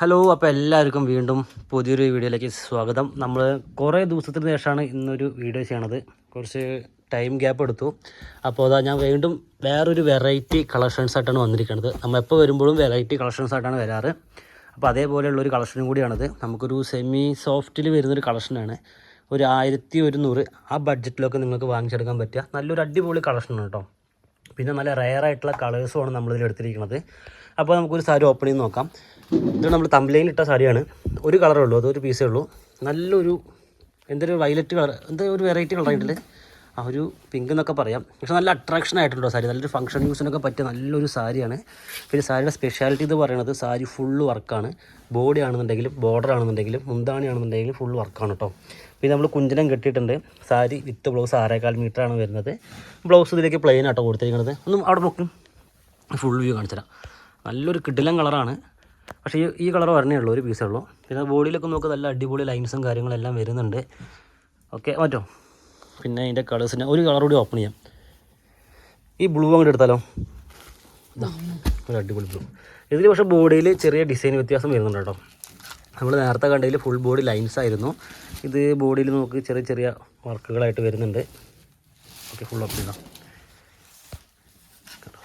Hello അപ്പോൾ എല്ലാവർക്കും വീണ്ടും പുതിയൊരു വീഡിയോയിലേക്ക് സ്വാഗതം. നമ്മൾ കുറേ ദിവസത്തിന് ശേഷമാണ് ഇന്നൊരു വീഡിയോ ചെയ്യണത്. കുറച്ച് ടൈം ഗ്യാപ്പ് എടുത്തു. അപ്പോൾ അതാ ഞാൻ വീണ്ടും വേറൊരു വെറൈറ്റി കളക്ഷൻസ് ആയിട്ടാണ് വന്നിരിക്കുന്നത് നമ്മൾ എപ്പോൾ വരുമ്പോഴും വെറൈറ്റി കളക്ഷൻസ് ആയിട്ടാണ് വരാറ്. അപ്പോൾ അതേപോലെയുള്ള ഒരു കളക്ഷനും കൂടിയാണത്. നമുക്കൊരു സെമി സോഫ്റ്റിൽ വരുന്നൊരു കളക്ഷനാണ് ഒരു ആയിരത്തി ഒരുന്നൂറ് ആ ബഡ്ജറ്റിലൊക്കെ നിങ്ങൾക്ക് വാങ്ങിച്ചെടുക്കാൻ പറ്റുക. നല്ലൊരു അടിപൊളി കളക്ഷനാണ് കേട്ടോ പിന്നെ നല്ല റയർ ആയിട്ടുള്ള കളേഴ്സുമാണ് നമ്മളിതിൽ എടുത്തിരിക്കുന്നത്. അപ്പോൾ നമുക്കൊരു സാരി ഓപ്പൺ ചെയ്ത് നോക്കാം. ഇത് നമ്മൾ തമ്പ്ലൈൻ ഇട്ട സാരിയാണ് ഒരു കളറേ ഉള്ളൂ അതൊരു പീസേ ഉള്ളൂ. നല്ലൊരു എന്തൊരു വയലറ്റ് കളർ എന്തൊരു വെറൈറ്റി കളർ ആയിട്ടില്ല? ആ ഒരു പിങ്ക് എന്നൊക്കെ പറയാം. പക്ഷെ നല്ല അട്രാക്ഷൻ ആയിട്ടുണ്ടോ സാരി? നല്ലൊരു ഫംഗ്ഷൻ യൂസിനൊക്കെ പറ്റിയ നല്ലൊരു സാരിയാണ്. പിന്നെ സാരിയുടെ സ്പെഷ്യാലിറ്റി എന്ന് പറയുന്നത് സാരി ഫുള്ള് വർക്കാണ് ബോഡി ആണെന്നുണ്ടെങ്കിലും ബോർഡർ ആണെന്നുണ്ടെങ്കിലും മുന്താണി ആണെന്നുണ്ടെങ്കിലും ഫുൾ വർക്കാണ് കേട്ടോ പിന്നെ നമ്മൾ കുഞ്ചനം കെട്ടിയിട്ടുണ്ട്. സാരി വിത്ത് ബ്ലൗസ് ആറേകാൽ ആണ് വരുന്നത്. ബ്ലൗസ് ഇതിലേക്ക് പ്ലെയിൻ ആട്ടോ കൊടുത്തിരിക്കുന്നത്. ഒന്നും അവിടെ നോക്കും ഫുൾ വ്യൂ കാണിച്ചുതരാം നല്ലൊരു കിടിലം കളറാണ് പക്ഷേ ഈ ഈ കളർ വരണേ ഉള്ളൂ ഒരു പീസേ ഉള്ളൂ. പിന്നെ ബോഡിയിലൊക്കെ നോക്കുക നല്ല അടിപൊളി ലൈൻസും കാര്യങ്ങളെല്ലാം വരുന്നുണ്ട്. ഓക്കെ മാറ്റോ? പിന്നെ അതിന്റെ കളേഴ്സിന് ഒരു കളർ കൂടി ഓപ്പൺ ചെയ്യാം. ഈ ബ്ലൂ അങ്ങോട്ട് എടുത്താലോ? ഒരു അടിപൊളി ബ്ലൂ ഇതിൽ പക്ഷേ ബോഡിയിൽ ചെറിയ ഡിസൈൻ വ്യത്യാസം വരുന്നുണ്ട് കേട്ടോ. നമ്മൾ നേരത്തെ കണ്ടതിൽ ഫുൾ ബോഡി ലൈൻസ് ആയിരുന്നു. ഇത് ബോഡിയിൽ നമുക്ക് ചെറിയ ചെറിയ വർക്കുകളായിട്ട് വരുന്നുണ്ട്. ഓക്കെ ഫുൾ ഓപ്പൺ ചെയ്താം.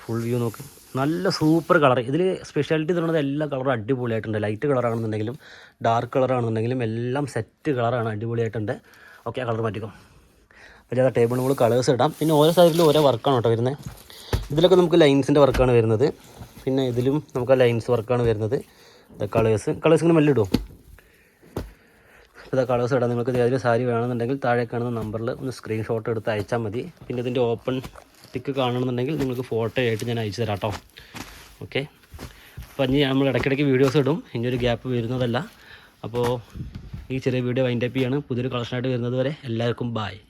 ഫുൾ വ്യൂ നോക്ക്. നല്ല സൂപ്പർ കളർ ഇതിൽ സ്പെഷ്യാലിറ്റി തരുന്നത് എല്ലാ കളറും അടിപൊളിയായിട്ടുണ്ട്. ലൈറ്റ് കളറാണെന്നുണ്ടെങ്കിലും ഡാർക്ക് കളറാണെന്നുണ്ടെങ്കിലും എല്ലാം സെറ്റ് കളറാണ് അടിപൊളിയായിട്ടുണ്ട്. ഓക്കെ ആ കളർ മാറ്റിക്കോ. അപ്പോൾ അതാ ടേബിൾ നമ്മൾ കളേഴ്സ് ഇടാം. പിന്നെ ഓരോ സൈഡിലും ഓരോ വർക്കാണ് കേട്ടോ വരുന്നത് ഇതിലൊക്കെ നമുക്ക് ലൈൻസിന്റെ വർക്കാണ് വരുന്നത്. പിന്നെ ഇതിലും നമുക്ക് ആ ലൈൻസ് വർക്കാണ് വരുന്നത്. കളേഴ്സ് കളേഴ്സ് ഇങ്ങനെ മെല്ലെ ഇടുമോ ഇതാ കളേഴ്സ് ഇടാം. നിങ്ങൾക്ക് ഏതൊരു സാരി വേണമെന്നുണ്ടെങ്കിൽ താഴെ കാണുന്ന നമ്പറിൽ ഒന്ന് സ്ക്രീൻഷോട്ട് എടുത്ത് അയച്ചാൽ മതി. പിന്നെ ഇതിന്റെ ഓപ്പൺ ടിക്ക് കാണണമെന്നുണ്ടെങ്കിൽ നിങ്ങൾക്ക് ഫോട്ടോ ആയിട്ട് ഞാൻ അയച്ചു തരാം കേട്ടോ ഓക്കെ അപ്പോൾ ഇനി നമ്മൾ ഇടയ്ക്കിടയ്ക്ക് വീഡിയോസ് ഇടും. ഇനി ഒരു ഗ്യാപ്പ് വരുന്നതല്ല. അപ്പോൾ ഈ ചെറിയ വീഡിയോ വൈൻഡപ്പ് ചെയ്യാണ്. പുതിയൊരു കളക്ഷനായിട്ട് വരുന്നത് വരെ എല്ലാവർക്കും ബായ്